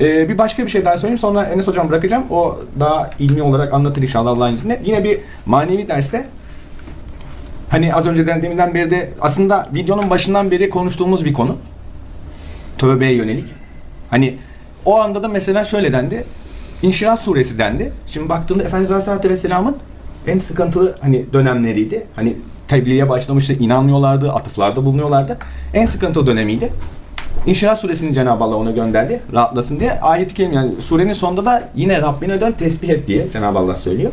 Ee, bir başka bir şey daha söyleyeyim sonra Enes hocam bırakacağım. O daha ilmi olarak anlatır inşallah Allah'ın izniyle. Yine bir manevi derste hani az önce deminden beri de aslında videonun başından beri konuştuğumuz bir konu. Tövbeye yönelik. Hani o anda da mesela şöyle dendi. İnşirah suresi dendi. Şimdi baktığında Efendimiz Aleyhisselatü Vesselam'ın en sıkıntılı hani dönemleriydi. Hani tebliğe başlamıştı, inanmıyorlardı, atıflarda bulunuyorlardı. En sıkıntılı dönemiydi. İnşirah suresini Cenab-ı Allah ona gönderdi. Rahatlasın diye. Ayet-i kerime yani surenin sonunda da yine Rabbine dön tesbih et diye Cenab-ı Allah söylüyor.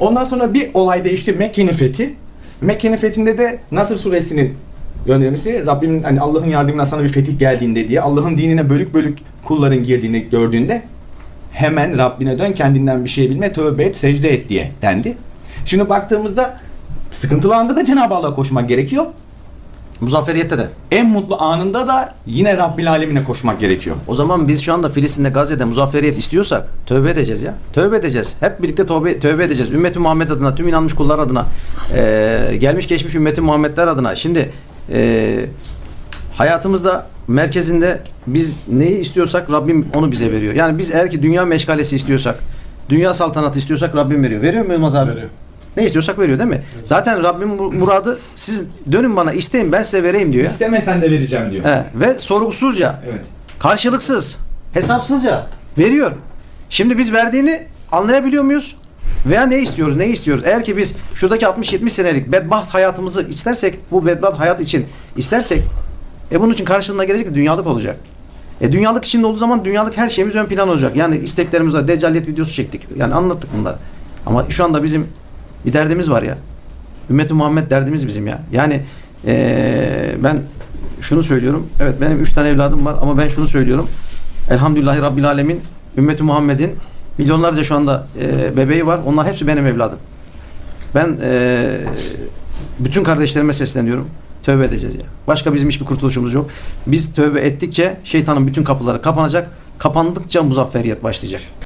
Ondan sonra bir olay değişti. Mekke'nin fethi. Mekke'nin fethinde de Nasr suresinin göndermesi Rabbimin hani Allah'ın yardımıyla sana bir fetih geldiğinde diye Allah'ın dinine bölük bölük kulların girdiğini gördüğünde hemen Rabbine dön kendinden bir şey bilme tövbe et secde et diye dendi. Şimdi baktığımızda sıkıntılı anda da Cenab-ı Allah'a koşmak gerekiyor. Muzafferiyette de. En mutlu anında da yine Rabbil Alemine koşmak gerekiyor. O zaman biz şu anda Filistin'de Gazze'de muzafferiyet istiyorsak tövbe edeceğiz ya. Tövbe edeceğiz. Hep birlikte tövbe, tövbe edeceğiz. Ümmeti Muhammed adına, tüm inanmış kullar adına, eee, gelmiş geçmiş ümmeti Muhammedler adına. Şimdi eee, hayatımızda merkezinde biz neyi istiyorsak Rabbim onu bize veriyor. Yani biz eğer ki dünya meşgalesi istiyorsak, dünya saltanatı istiyorsak Rabbim veriyor. Veriyor mu Yılmaz abi? Veriyor. Ne istiyorsak veriyor değil mi? Zaten Rabbim mu- muradı siz dönün bana isteyin ben size vereyim diyor ya. İstemesen de vereceğim diyor. He, ve sorgusuzca Evet. karşılıksız, hesapsızca veriyor. Şimdi biz verdiğini anlayabiliyor muyuz? Veya ne istiyoruz, ne istiyoruz? Eğer ki biz şuradaki 60-70 senelik bedbaht hayatımızı istersek, bu bedbaht hayat için istersek, e bunun için karşılığında gelecek de dünyalık olacak. E dünyalık içinde olduğu zaman dünyalık her şeyimiz ön plan olacak. Yani isteklerimiz var. Deccaliyet videosu çektik. Yani anlattık bunları. Ama şu anda bizim bir derdimiz var ya. Ümmet-i Muhammed derdimiz bizim ya. Yani eee, ben şunu söylüyorum. Evet benim üç tane evladım var ama ben şunu söylüyorum. Elhamdülillahi Rabbil Alemin Ümmeti Muhammed'in milyonlarca şu anda eee, bebeği var. Onlar hepsi benim evladım. Ben eee, bütün kardeşlerime sesleniyorum. Tövbe edeceğiz ya. Başka bizim hiçbir kurtuluşumuz yok. Biz tövbe ettikçe şeytanın bütün kapıları kapanacak. Kapandıkça muzafferiyet başlayacak.